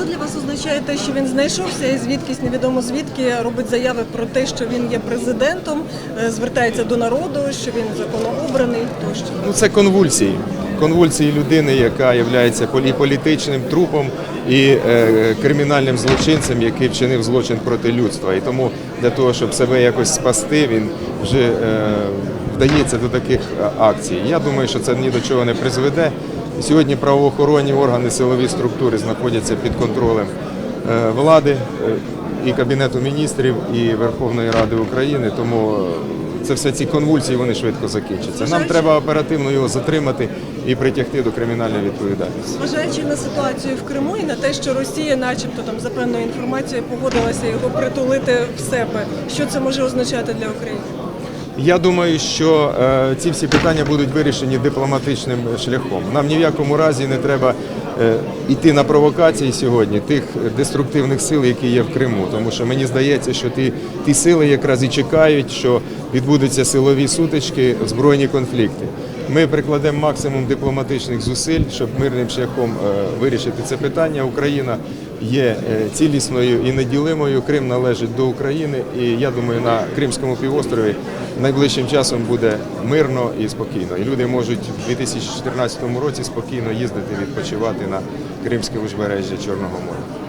що для вас означає те, що він знайшовся і звідкись невідомо звідки робить заяви про те, що він є президентом, е, звертається до народу, що він законообраний тощо? Ну, це конвульсії. Конвульсії людини, яка є політичним трупом, і е, кримінальним злочинцем, який вчинив злочин проти людства. І тому для того, щоб себе якось спасти, він вже е, вдається до таких е, акцій. Я думаю, що це ні до чого не призведе. Сьогодні правоохоронні органи, силові структури знаходяться під контролем е, влади е, і Кабінету міністрів, і Верховної Ради України. Тому це все ці конвульсії вони швидко закінчаться. Нам треба оперативно його затримати і притягти до кримінальної відповідальності. Зважаючи на ситуацію в Криму і на те, що Росія, начебто, там за певною інформацією, погодилася його притулити в себе, що це може означати для України? Я думаю, що е, ці всі питання будуть вирішені дипломатичним шляхом. Нам ні в якому разі не треба е, йти на провокації сьогодні тих деструктивних сил, які є в Криму. Тому що мені здається, що ті, ті сили якраз і чекають, що відбудуться силові сутички, збройні конфлікти. Ми прикладемо максимум дипломатичних зусиль, щоб мирним шляхом е, вирішити це питання. Україна є е, цілісною і неділимою. Крим належить до України, і я думаю, на Кримському півострові найближчим часом буде мирно і спокійно. І люди можуть у 2014 році спокійно їздити відпочивати на кримське узбережжя Чорного моря.